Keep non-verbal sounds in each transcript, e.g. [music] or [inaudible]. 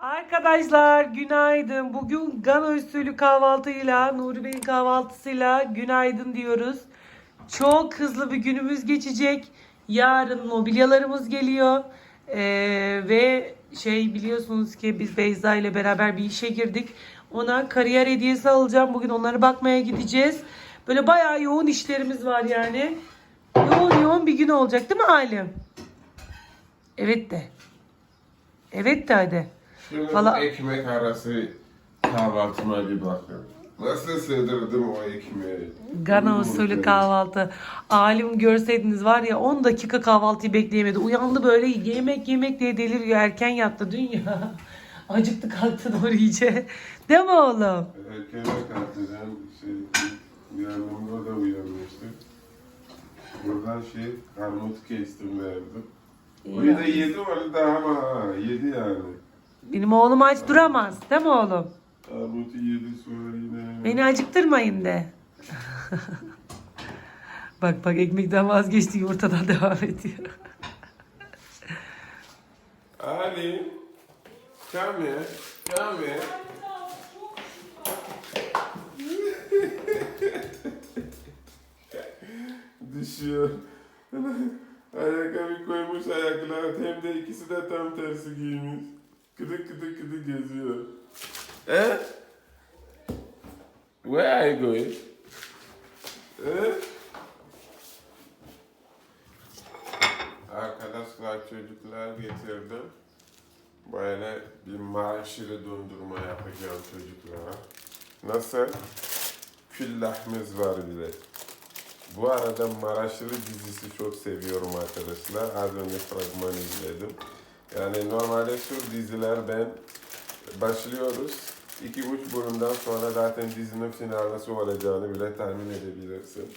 Arkadaşlar günaydın. Bugün Gana usulü kahvaltıyla, Nuri Bey'in kahvaltısıyla günaydın diyoruz. Çok hızlı bir günümüz geçecek. Yarın mobilyalarımız geliyor. Ee, ve şey biliyorsunuz ki biz Beyza ile beraber bir işe girdik. Ona kariyer hediyesi alacağım. Bugün onlara bakmaya gideceğiz. Böyle bayağı yoğun işlerimiz var yani. Yoğun yoğun bir gün olacak değil mi Halim? Evet de. Evet de hadi. Şimdi Valla- bu ekmek arası kahvaltıma bir bakın. Nasıl sığdırdım o ekmeği? Gana usulü kahvaltı. Alim görseydiniz var ya 10 dakika kahvaltıyı bekleyemedi. Uyandı böyle yemek yemek diye deliriyor. Erken yattı dünya. [laughs] Acıktı kalktı doğru iyice. Değil mi oğlum? Erken kalkacağım. Şey, yanımda da uyanmıştı. Buradan şey, armut kestim verdim. O da yedi onu da ama yedi yani. Benim oğlum aç duramaz. Değil mi oğlum? Armutu yedi sonra yine... Beni acıktırmayın de. [laughs] bak bak ekmekten vazgeçti yumurtadan [laughs] devam ediyor. Ali, come here, come here. Düşüyor. [laughs] Ayakkabı koymuş ayaklar hem de ikisi de tam tersi giymiş. Kıdı kıdı kıdı geziyor. Eh? Where are you going? Eh? Arkadaşlar çocuklar getirdim. Böyle bir maaşlı dondurma yapacağım çocuklara. Nasıl? Küllahımız var bile. Bu arada Maraşlı dizisi çok seviyorum arkadaşlar. Az önce fragman izledim. Yani normalde şu diziler ben başlıyoruz. İki üç bölümden sonra zaten dizinin finali nasıl olacağını bile tahmin edebilirsin.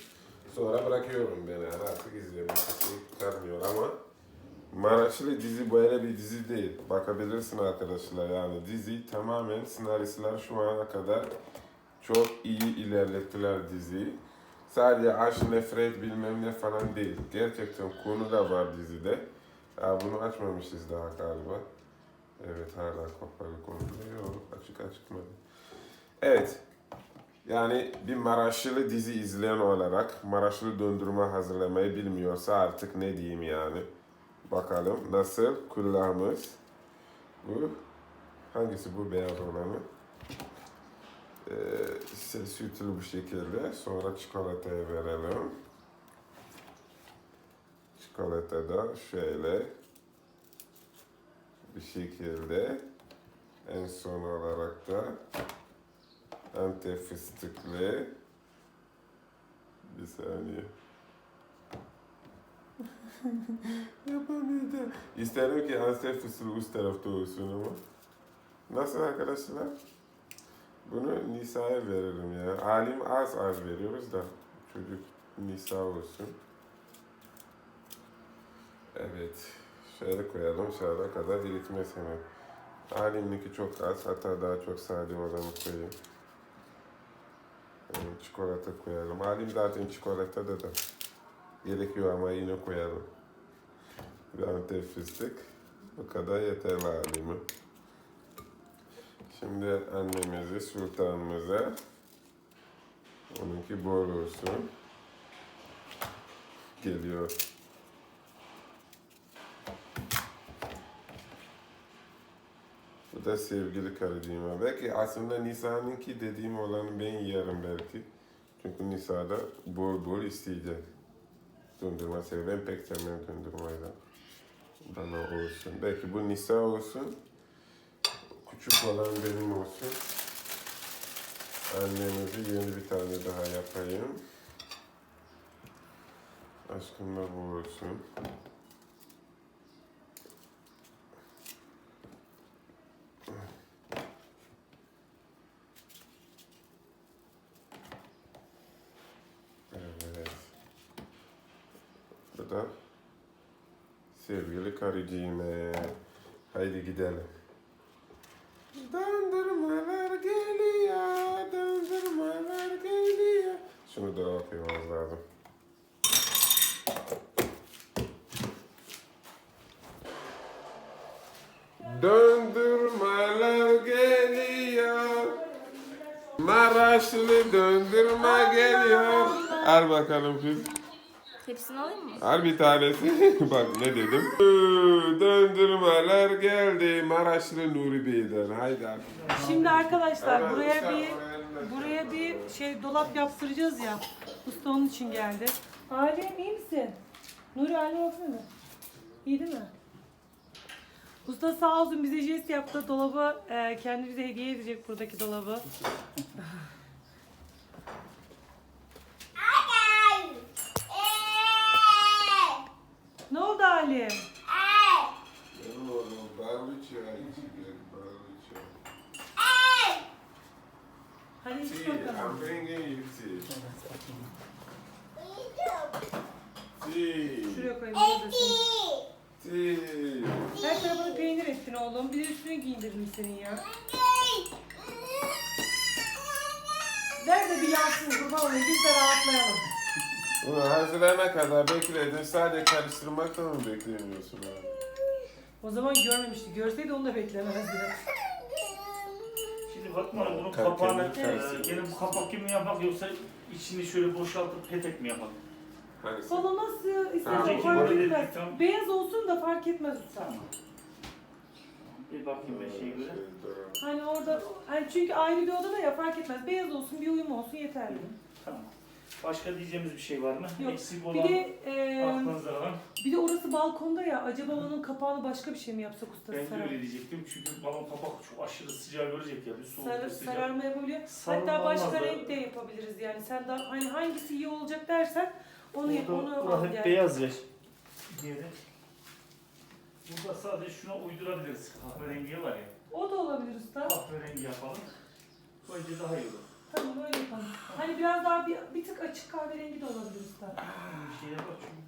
Sonra bırakıyorum beni yani artık izlemek şey kurtarmıyor ama Maraşlı dizi böyle bir dizi değil. Bakabilirsin arkadaşlar yani dizi tamamen senaristler şu ana kadar çok iyi ilerlettiler diziyi. Sadece aşk, nefret bilmem ne falan değil. Gerçekten konu da var dizide. Ya bunu açmamışız daha galiba. Evet hala kapalı konu. Yok açık açıkmadı. Evet. Yani bir Maraşlı dizi izleyen olarak Maraşlı döndürme hazırlamayı bilmiyorsa artık ne diyeyim yani. Bakalım nasıl kulağımız. Bu hangisi bu beyaz olanı? Ee, işte sütülü bu şekilde. Sonra çikolataya verelim. Çikolata da şöyle bir şekilde. En son olarak da Antep fıstıklı. Bir saniye. [laughs] Yapamadım. İsterim ki Antep fıstığı üst tarafta olsun ama. Nasıl arkadaşlar? Bunu Nisa'ya veririm ya. Alim az az veriyoruz da çocuk Nisa olsun. Evet. Şöyle koyalım. Şöyle kadar eritmez hemen. Alim'inki çok az. Hatta daha çok sade olanı koyayım. Evet, çikolata koyalım. Alim zaten çikolata da da gerekiyor ama yine koyalım. Bir antep fıstık. Bu kadar yeterli Alim'e. Şimdi annemizi, sultanımıza onunki bol olsun. Geliyor. Da sevgili karıcığıma. Belki aslında Nisa'nınki dediğim olanı ben yerim belki. Çünkü Nisa'da bol bol isteyecek. Dondurma seviyor. Ben pek sevmem dondurmayı. Bana olsun. Belki bu Nisa olsun. Küçük olan benim olsun. Annemizi yeni bir tane daha yapayım. Aşkımla bu olsun. karıcığım. Haydi gidelim. Dondurmalar geliyor, dondurmalar geliyor. Şunu dağıtmamız lazım. Döndürmeler geliyor. Maraşlı döndürme geliyor. Al bakalım kız. Hepsini alayım mı? Al bir tanesi. [laughs] Bak ne dedim. Döndürmeler geldi Maraşlı Nuri Bey'den. Haydi abi. Şimdi arkadaşlar Hemen buraya bir buraya bir şey dolap yaptıracağız ya. Usta onun için geldi. Alem iyi misin? Nuri Alem baksana. İyi değil mi? Usta sağ olsun bize jest yaptı. Dolabı e, kendi bize hediye edecek buradaki dolabı. [laughs] Ne oldu Ali? Hadi iç bakalım. Şuraya koyayım. burada. Tea. Her tarafını peynir ettin oğlum. Bir de üstüne giydirdim senin ya. Ver de bir yansın kurban olayım. Biz de rahatlayalım. Bunu hazırlayana kadar bekledin. Sadece karıştırmaktan mı beklemiyorsun abi? O zaman görmemişti. Görseydi onu da beklemezdi. Şimdi Hanım bunun Kalk, kapağını e, gene bu kapak gibi mi yapmak yoksa içini şöyle boşaltıp petek mi yapalım? Hangisi? Valla nasıl istersen fark Böyle etmez. dedik, tamam. Beyaz olsun da fark etmez usta. Tamam. Bir bakayım ben şeye göre. Şey. Hani orada, hani çünkü ayrı bir odada ya fark etmez. Beyaz olsun, bir uyum olsun yeterli. Tamam. Başka diyeceğimiz bir şey var mı? Yok. Eksik Bir olan de e, aklınızda olan. bir de orası balkonda ya. Acaba onun kapağını başka bir şey mi yapsak usta? Ben de Sarar- öyle diyecektim çünkü balon kapak çok aşırı sıcağı görecek ya. Bir soğuk Sarı, bir sıcak. sararma yapabiliyor. Sarılma Hatta başka da- renk de yapabiliriz yani. Sen daha hani hangisi iyi olacak dersen onu yap, onu al hep beyaz ya. Diğeri. Burada sadece şuna uydurabiliriz. Kahverengi var ya. O da olabilir usta. Kahverengi yapalım. Böylece daha iyi olur. Tamam öyle yapalım. Hani biraz daha bir, bir tık açık kahverengi de olabilir usta. Bir şeye bak çünkü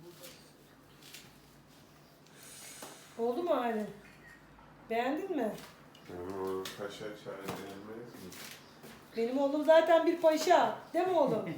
Oldu mu hali? Beğendin mi? Benim oğlum paşa çay denilmez mi? Benim oğlum zaten bir paşa. Değil mi oğlum? [laughs]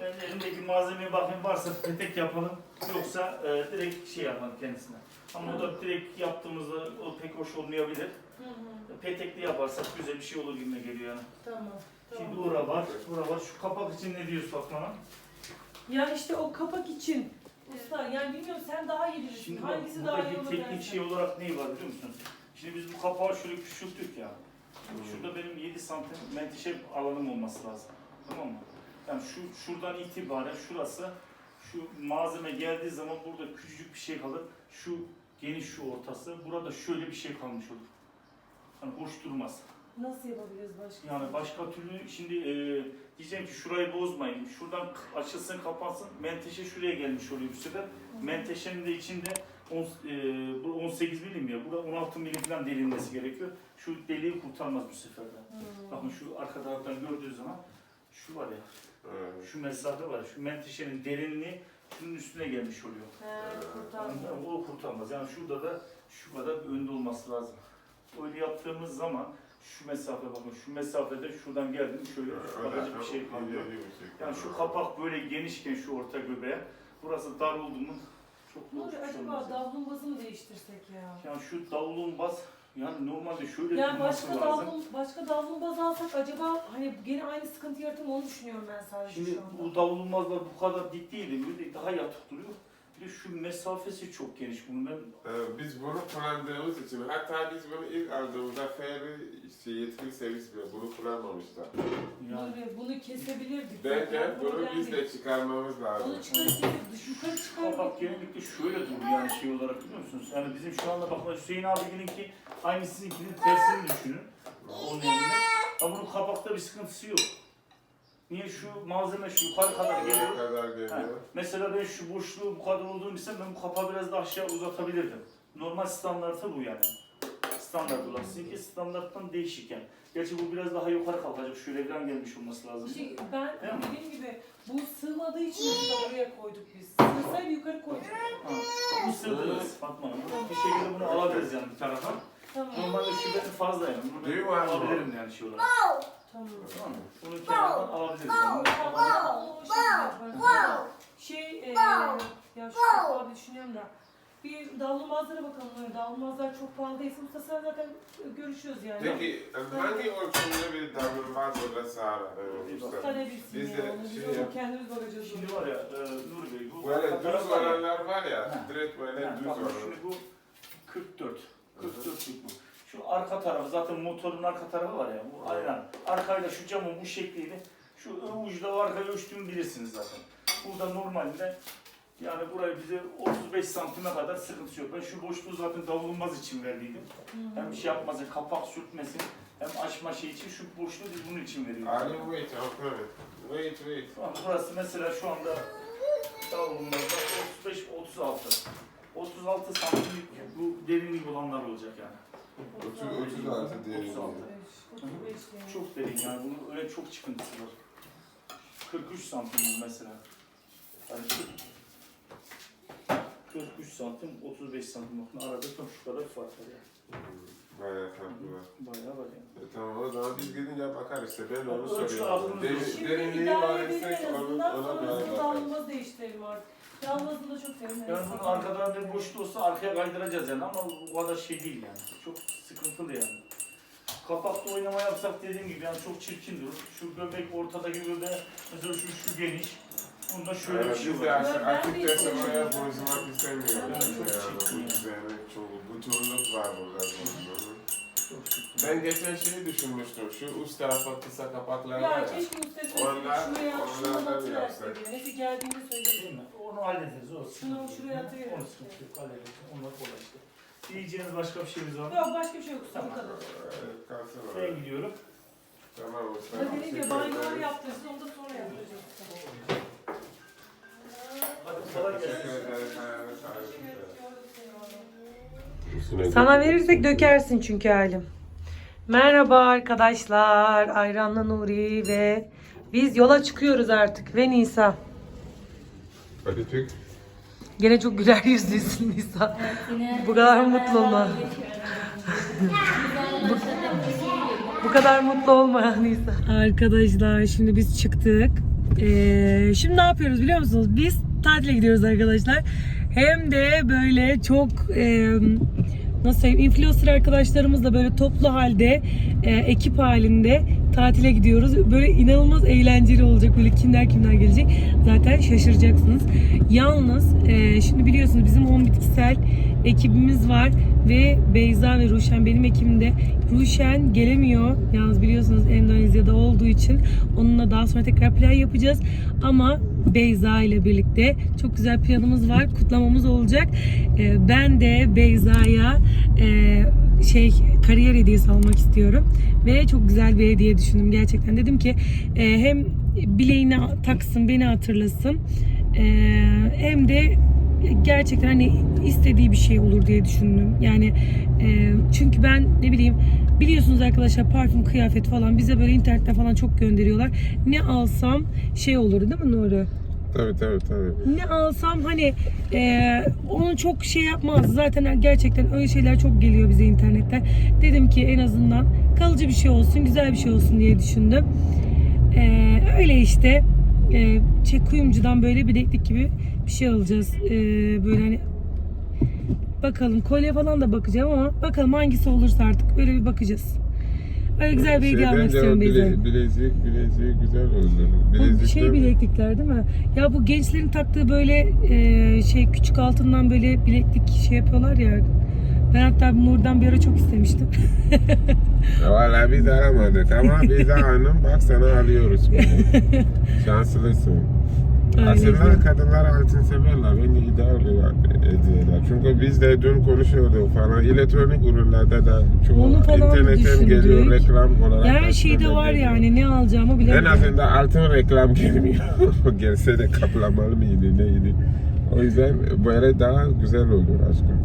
Ben de elimdeki malzemeye bakayım varsa petek yapalım yoksa e, direkt şey yapalım kendisine. Ama o da direkt yaptığımızda o pek hoş olmayabilir. Hı hı. Petekli yaparsak güzel bir şey olur gibi geliyor yani. Tamam. Şimdi tamam. ora var, bura var. Şu kapak için ne diyoruz Fatma Hanım? Ya işte o kapak için. Usta yani bilmiyorum sen daha iyi bilirsin. Şimdi bak, Hangisi daha iyi buradaki olur teknik dersen. şey olarak ne var biliyor musun? Şimdi biz bu kapağı şöyle küçülttük ya. Şurada benim 7 santim menteşe alanım olması lazım. Tamam mı? Yani şu şuradan itibaren şurası şu malzeme geldiği zaman burada küçücük bir şey kalır. Şu geniş şu ortası. Burada şöyle bir şey kalmış olur. Hani boş durmaz. Nasıl yapabiliriz başka? Yani başka türlü şimdi e, diyeceğim ki şurayı bozmayın. Şuradan açılsın kapansın. Menteşe şuraya gelmiş oluyor bu sefer. Menteşenin de içinde on, e, bu 18 milim ya. Burada 16 milim falan delinmesi gerekiyor. Şu deliği kurtarmaz bu sefer de. Bakın şu arka taraftan gördüğü zaman şu var ya. Evet. Şu mesafe var. Şu menteşenin derinliği şunun üstüne gelmiş oluyor. He, mı? O kurtarmaz. Yani şurada da şu kadar bir önde olması lazım. Öyle yaptığımız zaman şu mesafe bakın şu mesafede şuradan geldim şöyle şu kadarcık bir şey kalıyor. Yani şu kapak böyle genişken şu orta göbeğe burası dar oldu mu çok Ne bir şey acaba olmaz. davlumbazı mı değiştirsek ya? Yani şu davulun bas yani normalde şöyle Yani durması başka lazım. başka davlumbaz alsak acaba hani gene aynı sıkıntı yaratır mı onu düşünüyorum ben sadece Şimdi şu anda. bu davulmazlar bu kadar dik değil de böyle daha yatık duruyor. Bir de şu mesafesi çok geniş bunun ben Ee, Biz bunu kullandığımız için hatta biz bunu ilk aldığımızda Ferri işte yetkili servis bile bunu kullanmamışlar. yani Nuri, bunu kesebilirdik. Bence Yani bunu biz de çıkarmamız lazım. Onu dış yukarı çıkarıp Kapak genellikle şöyle duruyor yani şey olarak biliyor musunuz? Yani bizim şu anda bakın Hüseyin abininki aynı sizinkinin tersini düşünün. Onun elinde. Ama bunun kapakta bir sıkıntısı yok. Niye şu malzeme şu yukarı kadar geliyor? kadar Ha, geliyor? Mesela ben şu boşluğu bu kadar olduğunu bilsem ben bu kapağı biraz daha aşağı uzatabilirdim. Normal standartı bu yani. Standart olarak. Sizinki standarttan değişik yani. Gerçi bu biraz daha yukarı kalkacak. Şöyle falan gelmiş olması lazım. İşte ben Değil mi? dediğim gibi bu sığmadığı için biz de buraya koyduk biz. Sığsaydı yukarı koyduk. Ha, bu sığdırırız Fatma Hanım. Bir şekilde bunu alabiliriz yani bir tarafa. Tamam. Normalde şu benim fazla yani. Bunu Değil ben mi? alabilirim yani şey olarak. Tamam. Tamam mı? Bunu kenardan alabiliriz yani. Tamam. O şekilde yaparız. Şey, e, ya şu kapağı düşünüyorum da. Bir davlumbazlara bakalım. Öyle. Davlumbazlar çok pahalı değilse Mustafa sen zaten görüşüyoruz yani. Peki hangi ölçümde bir davranmaz burada sağlar? Usta ne bilsin Biz ya. de Onu şey biz yap- onu kendimiz bakacağız. Şimdi var ya e, Nuri Bey bu Böyle düz taraf var ya. var direkt böyle düz bak olan. şimdi bu 44. 44'lük bu. Şu arka tarafı zaten motorun arka tarafı var ya. Bu aynen. Arkayla şu camın bu şekliydi. Şu ön ucuda arkaya ölçtüğümü bilirsiniz zaten. Burada normalde yani burayı bize 35 santime kadar sıkıntı yok. Ben şu boşluğu zaten davulmaz için verdiydim. Hem şey yapmasın, kapak sürtmesin, hem açma şey için şu boşluğu biz bunun için veriyoruz. Ali wait, okay. Wait, wait. Tamam, burası mesela şu anda davulmazda 35-36. 36 santimlik bu derinlik olanlar olacak yani. 30, 36 diyelim. 36. 35 yani. Çok derin yani bunun öyle çok çıkıntısı var. 43 santim bu mesela. Yani 43 santim, 35 santim bakın arada tam şu kadar fark var yani. Bayağı farklı var. Bayağı var yani. E, tamam o zaman biz gidince bakarız işte ben onu soruyorum. Derin. Şimdi derinliği var en onu, azından ona sonrasında bakarız. davlumbazı değiştirelim artık. Davlumbazını da çok seviyorum. Yani bunun arkadan bir boşluğu olsa arkaya kaydıracağız yani ama bu kadar şey değil yani. Çok sıkıntılı yani. Kapakta oynama yapsak dediğim gibi yani çok çirkin durur. Şu göbek ortadaki göbeğe mesela şu, şu geniş. Bunda şöyle bir Evet, şey biz var. de Ben- ben de oraya bozmak istemiyoruz. De çok Yani çirkin. bu düzeni çok bütünlük var burada. Çirkin. Ben geçen şeyi düşünmüştüm. Şu üst tarafa kısa kapaklar var Ya ya. keşke ustası Onlar- şuraya şunu onlardan atıverse yapsak. diye. Neyse geldiğinde Değil söylerim. mi? Onu hallederiz. O Şunu sıkıntı şuraya yok. atayım. Onu sıkıntı yok. Hallederiz. Onlar kolay işte. Diyeceğiniz başka bir şeyimiz var mı? Yok başka bir şey yok usta bu kadar. Evet, kalsın Ben oraya. gidiyorum. Tamam usta. Hadi ne teşekkür diyor banyoları yaptırsın onu da sonra yaptıracağız. Hadi kolay gelsin. Teşekkür ederiz. Hayırlı sağlıklar. Sana verirsek dökersin çünkü halim. Merhaba arkadaşlar. Ayranla Nuri ve biz yola çıkıyoruz artık ve Nisa. Hadi çık. Gene çok güler yüzlüsün Nisa. Yine Bu kadar mutlu olma. Bu kadar mutlu olma Nisa. Arkadaşlar şimdi biz çıktık. Ee, şimdi ne yapıyoruz biliyor musunuz? Biz tatile gidiyoruz arkadaşlar. Hem de böyle çok e, nasıl söyleyeyim influencer arkadaşlarımızla böyle toplu halde e, ekip halinde tatile gidiyoruz. Böyle inanılmaz eğlenceli olacak. Böyle kimler kimler gelecek. Zaten şaşıracaksınız. Yalnız e, şimdi biliyorsunuz bizim Home Bitkisel ekibimiz var ve Beyza ve Ruşen benim ekibimde. Ruşen gelemiyor. Yalnız biliyorsunuz Endonezya'da olduğu için onunla daha sonra tekrar plan yapacağız. Ama Beyza ile birlikte çok güzel planımız var. Kutlamamız olacak. E, ben de Beyza'ya e, şey kariyer hediyesi almak istiyorum ve çok güzel bir hediye düşündüm gerçekten dedim ki e, hem bileğine taksın beni hatırlasın e, hem de gerçekten hani istediği bir şey olur diye düşündüm yani e, çünkü ben ne bileyim biliyorsunuz arkadaşlar parfüm kıyafet falan bize böyle internetten falan çok gönderiyorlar ne alsam şey olur değil mi Nuri? Tabii tabii tabii. ne alsam hani e, onu çok şey yapmaz. Zaten gerçekten öyle şeyler çok geliyor bize internetten. Dedim ki en azından kalıcı bir şey olsun, güzel bir şey olsun diye düşündüm. E, öyle işte e, şey, kuyumcudan böyle bileklik gibi bir şey alacağız. E, böyle hani bakalım kolye falan da bakacağım ama bakalım hangisi olursa artık böyle bir bakacağız. Öyle güzel bir hediye almak istiyorum Beyza. bile, bilezik, bileziği güzel olur. Bu Bilezik şey de- bileklikler değil mi? Ya bu gençlerin taktığı böyle e, şey küçük altından böyle bileklik şey yapıyorlar ya. Ben hatta Nur'dan bir ara çok istemiştim. Valla biz aramadık ama biz hanım bak sana alıyoruz. [laughs] Şanslısın. Aslında kadınlar altın severler. Bence ideal ediyorlar. Çünkü biz de dün konuşuyorduk falan. Elektronik ürünlerde de çoğu Onu falan da internetten geliyor düşündük. reklam olarak. Her aslında şeyde var geliyor. yani ne alacağımı En azından altın reklam [laughs] gelmiyor. Gelse de kaplamalı mıydı neydi. O yüzden böyle daha güzel olur aşkım.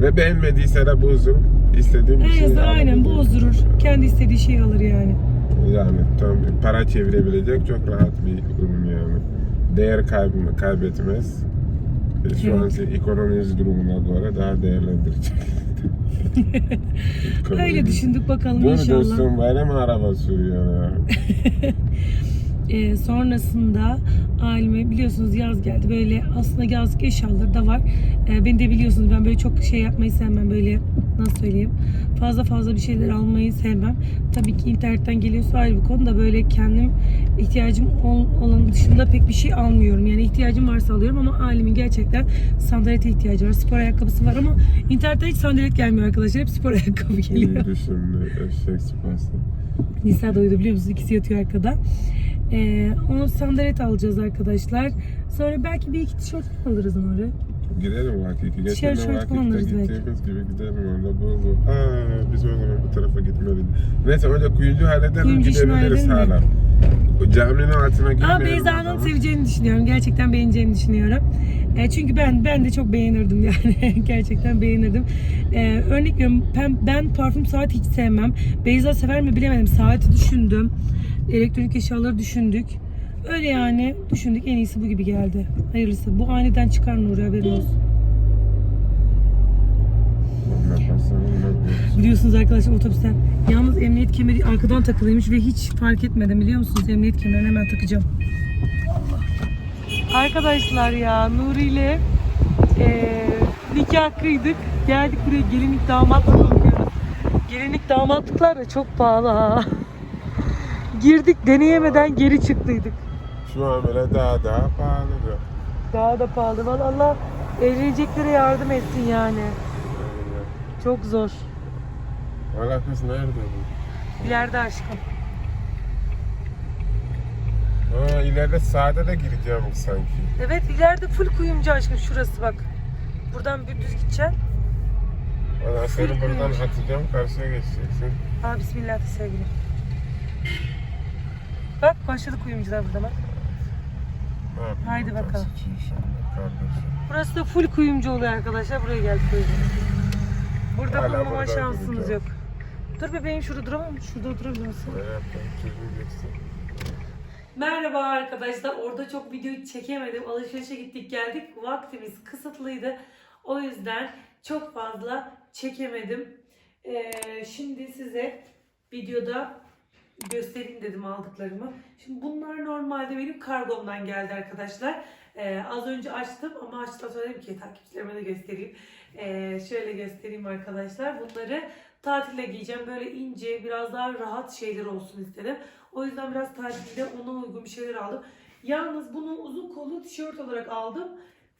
Ve beğenmediyse de bozdur. İstediğim bir şey aynen alabilirim. bozdurur. Kendi istediği şeyi alır yani. Yani tam para çevirebilecek çok rahat bir ürün yani. Değer kayb- kaybetmez. E, Şu anki ekonomimiz durumuna göre daha değerlendirecek. [laughs] Öyle düşündük bakalım Bu inşallah. dostum bayram araba sürüyor ya. Ee, [laughs] sonrasında aileme biliyorsunuz yaz geldi. Böyle aslında yazlık eşyaları da var. Ee, beni de biliyorsunuz ben böyle çok şey yapmayı sevmem. Böyle nasıl söyleyeyim fazla fazla bir şeyler almayı sevmem. Tabii ki internetten geliyorsa ayrı bir konu da böyle kendim ihtiyacım ol- olan dışında pek bir şey almıyorum. Yani ihtiyacım varsa alıyorum ama ailemin gerçekten sandalete ihtiyacı var. Spor ayakkabısı var ama internetten hiç sandalet gelmiyor arkadaşlar. Hep spor [laughs] ayakkabı geliyor. İyi düşündü eşek sıpası. Nisa da uyudu biliyor musunuz? İkisi yatıyor arkada. Ee, onu sandalet alacağız arkadaşlar. Sonra belki bir iki tişört alırız oraya. Gidelim vakit. Geçen kullanırız belki. gittiğimiz gibi gidelim orada bul bul. Aa, biz o zaman bu tarafa gitmeliyiz. Neyse önce kuyumcu halledelim Kuyumcu işini gidebiliriz hala. Caminin altına girmeyelim. Beyza'nın adamı. seveceğini düşünüyorum. Gerçekten beğeneceğini düşünüyorum. E, çünkü ben ben de çok beğenirdim yani. [laughs] Gerçekten beğenirdim. E, örnek veriyorum ben, ben parfüm saat hiç sevmem. Beyza sever mi bilemedim. Saati düşündüm. Elektronik eşyaları düşündük. Öyle yani düşündük. En iyisi bu gibi geldi. Hayırlısı. Bu aniden çıkar Nuri haberin olsun. Biliyorsunuz arkadaşlar otobüsten. Yalnız emniyet kemeri arkadan takılıymış ve hiç fark etmedim biliyor musunuz? Emniyet kemerini hemen takacağım. Arkadaşlar ya Nuri ile eee, nikah kıydık. Geldik buraya gelinlik damatlık bakıyoruz. Gelinlik damatlıklar da çok pahalı ha. Girdik deneyemeden geri çıktıydık. Şu an böyle daha daha pahalıdır. Daha da pahalı. Vallahi Allah evleneceklere yardım etsin yani. Çok zor. Valla kız nerede bu? İleride aşkım. Aa, ileride sağda da gireceğim sanki. Evet ileride full kuyumcu aşkım şurası bak. Buradan bir düz gideceksin. Valla seni Full buradan kuyumcu. atacağım karşıya geçeceksin. Aa bismillah sevgilim. Bak başladı kuyumcular burada bak. Haydi bakalım. Burası da full kuyumcu oluyor arkadaşlar. Buraya geldik. Burada Hala bulmama burada şansınız duracağım. yok. Dur bebeğim şurada duramam mı? Şurada geçsin. Merhaba arkadaşlar. Orada çok video çekemedim. Alışverişe gittik geldik. Vaktimiz kısıtlıydı. O yüzden çok fazla çekemedim. Ee, şimdi size videoda göstereyim dedim aldıklarımı. Şimdi bunlar normalde benim kargomdan geldi arkadaşlar. Ee, az önce açtım ama açtıktan sonra dedim ki takipçilerime de göstereyim. Ee, şöyle göstereyim arkadaşlar. Bunları tatile giyeceğim. Böyle ince, biraz daha rahat şeyler olsun istedim. O yüzden biraz tatilde ona uygun bir şeyler aldım. Yalnız bunu uzun kollu tişört olarak aldım.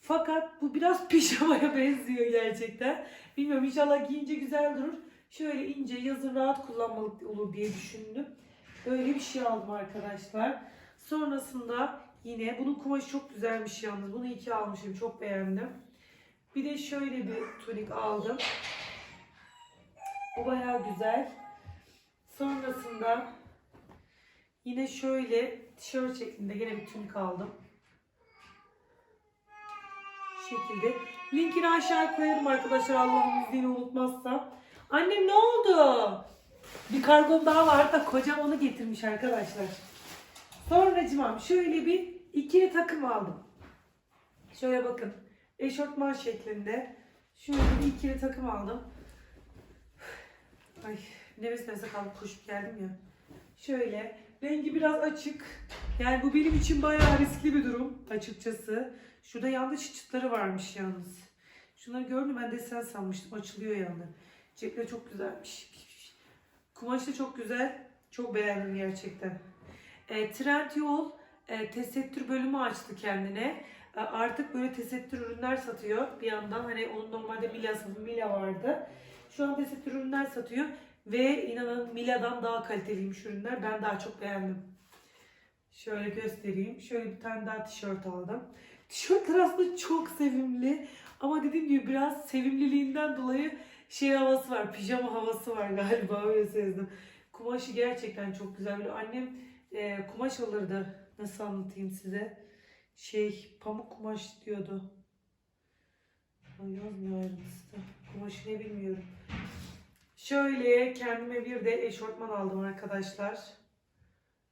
Fakat bu biraz [laughs] pijamaya benziyor gerçekten. Bilmiyorum inşallah giyince güzel durur. Şöyle ince yazın rahat kullanmalık olur diye düşündüm. Öyle bir şey aldım arkadaşlar. Sonrasında yine bunun kumaşı çok güzelmiş yalnız. Bunu iki almışım. Çok beğendim. Bir de şöyle bir tunik aldım. Bu bayağı güzel. Sonrasında yine şöyle tişört şeklinde yine bir tunik aldım. Şu şekilde. Linkini aşağıya koyarım arkadaşlar Allah'ın izniyle unutmazsam. Annem ne oldu? Bir kargom daha var da kocam onu getirmiş arkadaşlar. Sonra cimam şöyle bir ikili takım aldım. Şöyle bakın. Eşortman şeklinde. Şöyle bir ikili takım aldım. Ay nefes nefese kaldım koşup geldim ya. Şöyle rengi biraz açık. Yani bu benim için bayağı riskli bir durum açıkçası. Şurada yanlış çıtları varmış yalnız. Şunları gördüm ben desen sanmıştım. Açılıyor yanları. Cepleri çok güzelmiş. Kumaş da çok güzel. Çok beğendim gerçekten. E, Trendyol e, tesettür bölümü açtı kendine. E, artık böyle tesettür ürünler satıyor. Bir yandan hani onun normalde Mila'sı, Mila vardı. Şu an tesettür ürünler satıyor. Ve inanın Mila'dan daha kaliteliymiş ürünler. Ben daha çok beğendim. Şöyle göstereyim. Şöyle bir tane daha tişört aldım. Tişörtler aslında çok sevimli. Ama dediğim gibi biraz sevimliliğinden dolayı şey havası var. Pijama havası var galiba öyle sezdim. Kumaşı gerçekten çok güzel. Böyle annem e, kumaş alırdı. Nasıl anlatayım size? Şey pamuk kumaş diyordu. Ay yazmıyor ayrıntısı da. Kumaşı ne bilmiyorum. Şöyle kendime bir de eşortman aldım arkadaşlar.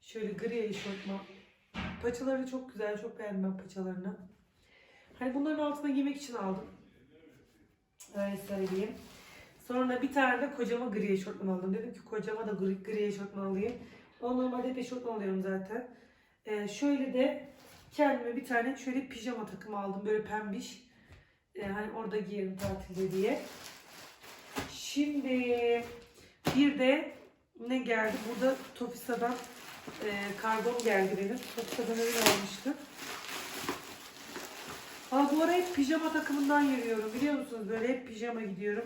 Şöyle gri eşortman. Paçaları çok güzel. Çok beğendim ben paçalarını. Hani bunların altına giymek için aldım. Öyle söyleyeyim. Sonra bir tane de kocama gri eşortman aldım. Dedim ki kocama da gri, gri eşortman alayım. O normalde hep eşortman alıyorum zaten. Ee, şöyle de kendime bir tane şöyle pijama takımı aldım. Böyle pembiş. Ee, hani orada giyerim tatilde diye. Şimdi bir de ne geldi? Burada Tofisa'dan e, kargom geldi benim. Tofisa'dan öyle almıştım. Aa, bu ara hep pijama takımından yürüyorum biliyor musunuz? Böyle hep pijama gidiyorum.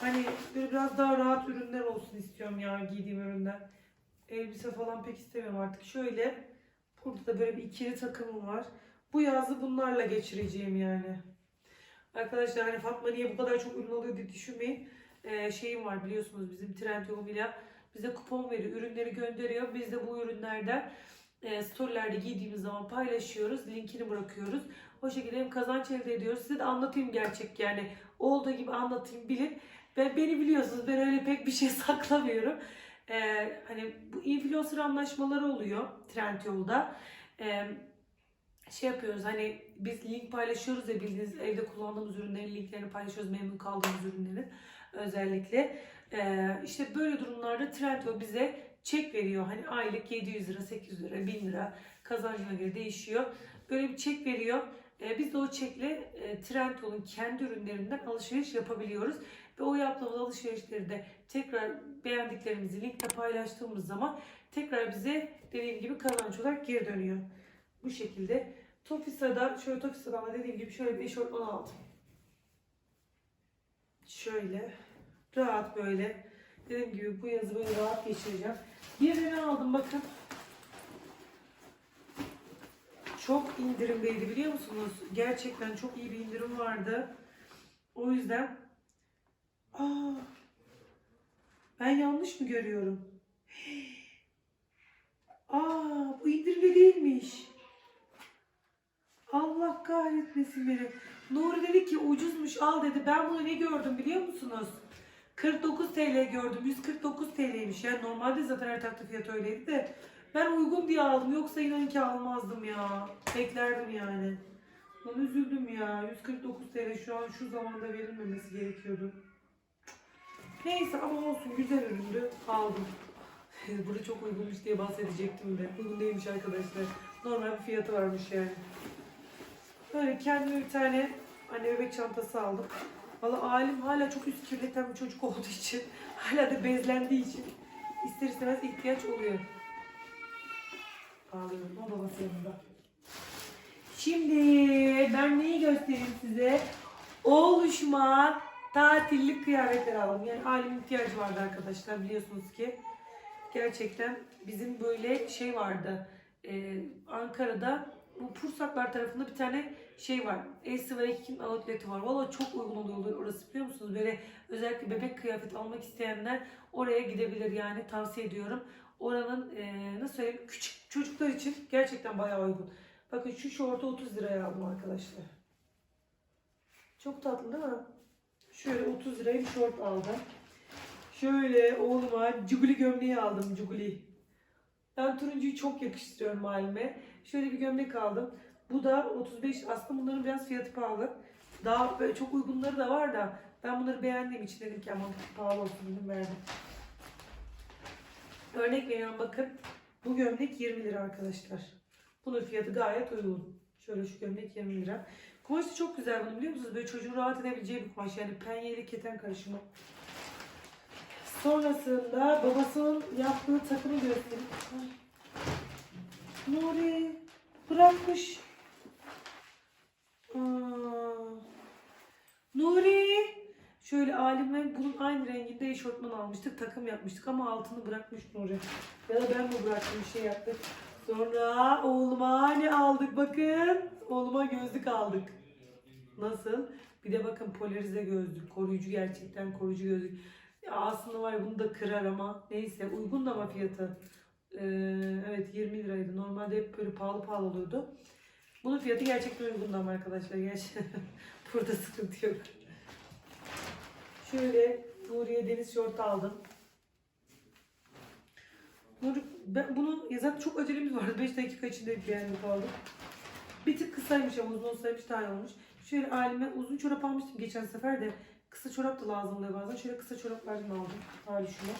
Hani biraz daha rahat ürünler olsun istiyorum ya giydiğim ürünler. Elbise falan pek istemiyorum artık. Şöyle burada da böyle bir ikili takımım var. Bu yazı bunlarla geçireceğim yani. Arkadaşlar hani Fatma niye bu kadar çok ürün alıyor diye düşünmeyin. Ee, şeyim var biliyorsunuz bizim Trendyol'uyla bize kupon veriyor, ürünleri gönderiyor. Biz de bu ürünlerden e, storylerde giydiğimiz zaman paylaşıyoruz. Linkini bırakıyoruz. O şekilde hem kazanç elde ediyoruz. Size de anlatayım gerçek yani. Olduğu gibi anlatayım bilin. Ben, beni biliyorsunuz ben öyle pek bir şey [laughs] saklamıyorum. Ee, hani bu influencer anlaşmaları oluyor Trendyol'da. Ee, şey yapıyoruz hani biz link paylaşıyoruz ya bildiğiniz evde kullandığımız ürünlerin linklerini paylaşıyoruz memnun kaldığımız ürünlerin özellikle. Ee, işte böyle durumlarda Trendyol bize çek veriyor. Hani aylık 700 lira, 800 lira, 1000 lira kazancına göre değişiyor. Böyle bir çek veriyor. Ee, biz de o çekle e, Trendyol'un kendi ürünlerinden alışveriş yapabiliyoruz. Ve o yaptığımız alışverişleri de tekrar beğendiklerimizi linkte paylaştığımız zaman tekrar bize dediğim gibi kazanç olarak geri dönüyor. Bu şekilde. Tofisa'da şöyle Tofisa'dan da dediğim gibi şöyle bir eşortman aldım. Şöyle rahat böyle dediğim gibi bu yazı böyle rahat geçireceğim. Bir de ne aldım bakın. Çok indirimdeydi biliyor musunuz? Gerçekten çok iyi bir indirim vardı. O yüzden Aa, ben yanlış mı görüyorum? Aa, bu indirimde değilmiş. Allah kahretmesin beni. Nuri dedi ki ucuzmuş al dedi. Ben bunu ne gördüm biliyor musunuz? 49 TL gördüm. 149 TL'ymiş. Yani normalde zaten her takta fiyatı öyleydi de. Ben uygun diye aldım. Yoksa inan ki almazdım ya. Beklerdim yani. Lan üzüldüm ya. 149 TL şu an şu zamanda verilmemesi gerekiyordu. Neyse ama olsun güzel üründü. Aldım. [laughs] Burada çok uygunmuş diye bahsedecektim de. Uygun değilmiş arkadaşlar. Normal bir fiyatı varmış yani. Böyle kendime bir tane anne bebek çantası aldım. Valla alim hala çok üst kirleten bir çocuk olduğu için, [laughs] hala da bezlendiği için ister istemez ihtiyaç oluyor. Ağlıyorum. O babası yanında. Şimdi ben neyi göstereyim size? Oluşma tatillik kıyafetler aldım. Yani alimin ihtiyacı vardı arkadaşlar biliyorsunuz ki. Gerçekten bizim böyle şey vardı. Ee, Ankara'da bu Pursaklar tarafında bir tane şey var. Elsi ve Ekin outlet'i var. Valla çok uygun oluyor orası biliyor musunuz? Böyle özellikle bebek kıyafet almak isteyenler oraya gidebilir yani tavsiye ediyorum. Oranın e, nasıl söyleyeyim küçük çocuklar için gerçekten bayağı uygun. Bakın şu şortu 30 liraya aldım arkadaşlar. Çok tatlı değil mi? Şöyle 30 liraya bir şort aldım. Şöyle oğluma cuguli gömleği aldım cuguli. Ben turuncuyu çok yakıştırıyorum halime. Şöyle bir gömlek aldım. Bu da 35. Aslında bunların biraz fiyatı pahalı. Daha böyle çok uygunları da var da ben bunları beğendiğim için dedim ki aman pahalı olsun dedim verdim. Örnek veriyorum bakın. Bu gömlek 20 lira arkadaşlar. Bunun fiyatı gayet uygun. Şöyle şu gömlek 20 lira. Kumaşı çok güzel bunu biliyor musunuz? Böyle çocuğun rahat edebileceği bir kumaş. Yani penye ile keten karışımı. Sonrasında babasının yaptığı takımı göstereyim. Nuri bırakmış. Aa. Nuri. Şöyle alime bunun aynı renginde eşortman almıştık. Takım yapmıştık ama altını bırakmış Nuri. Ya da ben mi bıraktım bir şey yaptık. Sonra oğluma ne aldık bakın. Oğluma gözlük aldık. Nasıl? Bir de bakın polarize gözlük. Koruyucu gerçekten koruyucu gözlük. Ya aslında var ya bunu da kırar ama. Neyse uygun da ama fiyatı. Ee, evet 20 liraydı. Normalde hep böyle pahalı pahalı oluyordu. Bunun fiyatı gerçekten uygun ama arkadaşlar. Gerçekten [laughs] burada sıkıntı yok. Şöyle Nuriye deniz şort aldım. Nuri, ben bunu zaten çok acelemiz vardı. 5 dakika içinde beğendik aldım. Bir tık kısaymış ama uzun olsaymış daha iyi olmuş. Şöyle alime uzun çorap almıştım geçen sefer de. Kısa çorap da lazım oluyor bazen. Şöyle kısa çoraplardan aldım. Hali şunu.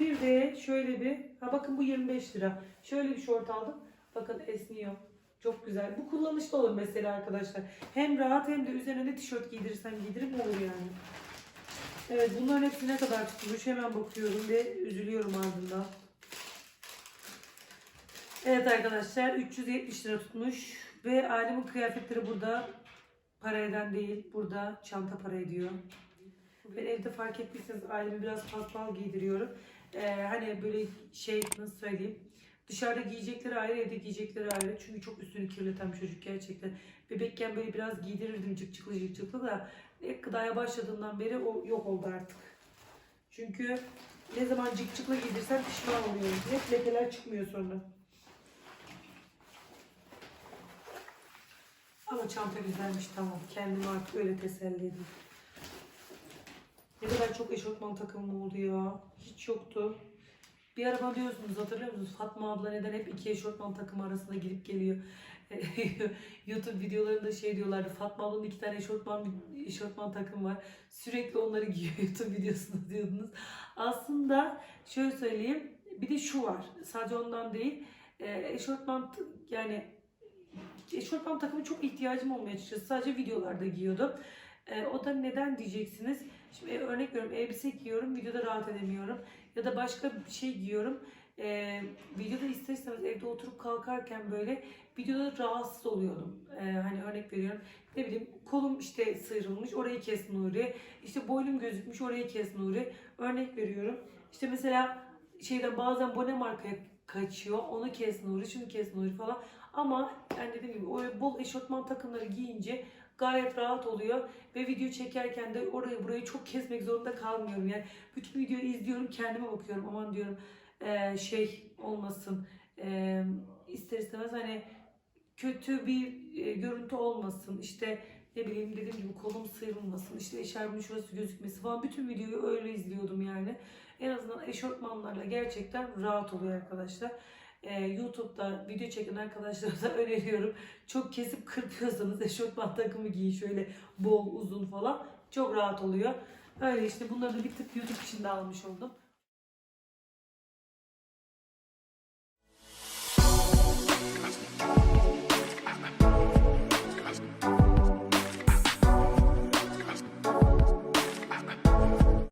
Bir de şöyle bir, ha bakın bu 25 lira. Şöyle bir şort aldım. Bakın esniyor. Çok güzel. Bu kullanışlı olur mesela arkadaşlar. Hem rahat hem de üzerine de tişört giydirirsem giydiririm olur yani. Evet bunların hepsi ne kadar tutmuş hemen bakıyorum ve üzülüyorum ardından. Evet arkadaşlar 370 lira tutmuş ve ailemin kıyafetleri burada para eden değil burada çanta para ediyor. Ben evde fark ettiyseniz ailemi biraz paspal giydiriyorum. Ee, hani böyle şey nasıl söyleyeyim dışarıda giyecekleri ayrı evde giyecekleri ayrı çünkü çok üstünü kirleten bir çocuk gerçekten. Bebekken böyle biraz giydirirdim cık çıklı cık çıklı da gıdaya başladığından beri o yok oldu artık. Çünkü ne zaman cık çıklı giydirsem pişman oluyorum. Hep lekeler çıkmıyor sonra. Ama çanta güzelmiş tamam. Kendimi artık öyle teselli edeyim. Ne kadar çok eşofman takımım oldu ya. Hiç yoktu. Bir ara diyorsunuz hatırlıyor musunuz? Fatma abla neden hep iki eşofman takımı arasında girip geliyor. [laughs] YouTube videolarında şey diyorlardı. Fatma ablanın iki tane eşofman, eşofman takımı var. Sürekli onları [laughs] giyiyor YouTube videosunda diyordunuz. Aslında şöyle söyleyeyim. Bir de şu var. Sadece ondan değil. Eşofman yani eşofman takımı çok ihtiyacım olmaya açıkçası. Sadece videolarda giyiyordum. E, o da neden diyeceksiniz. Şimdi e, örnek veriyorum elbise giyiyorum videoda rahat edemiyorum. Ya da başka bir şey giyiyorum. E, videoda ister istemez evde oturup kalkarken böyle videoda rahatsız oluyordum. E, hani örnek veriyorum. Ne bileyim kolum işte sıyrılmış orayı kes Nuri. İşte boynum gözükmüş orayı kes Nuri. Örnek veriyorum. İşte mesela şeyden bazen bone markaya kaçıyor. Onu kes Nuri, şunu kes Nuri falan. Ama yani dediğim gibi o bol eşofman takımları giyince gayet rahat oluyor ve video çekerken de orayı burayı çok kesmek zorunda kalmıyorum. Yani bütün videoyu izliyorum kendime bakıyorum aman diyorum eee, şey olmasın eee, ister istemez hani kötü bir e, görüntü olmasın işte ne bileyim dediğim gibi kolum sıyrılmasın işte eşarbın şurası gözükmesi falan bütün videoyu öyle izliyordum yani. En azından eşofmanlarla gerçekten rahat oluyor arkadaşlar. Ee, YouTube'da video çeken arkadaşlara da [laughs] öneriyorum. Çok kesip kırpıyorsanız eşofman takımı giyin şöyle bol uzun falan. Çok rahat oluyor. Öyle işte bunları da bir tık YouTube için de almış oldum.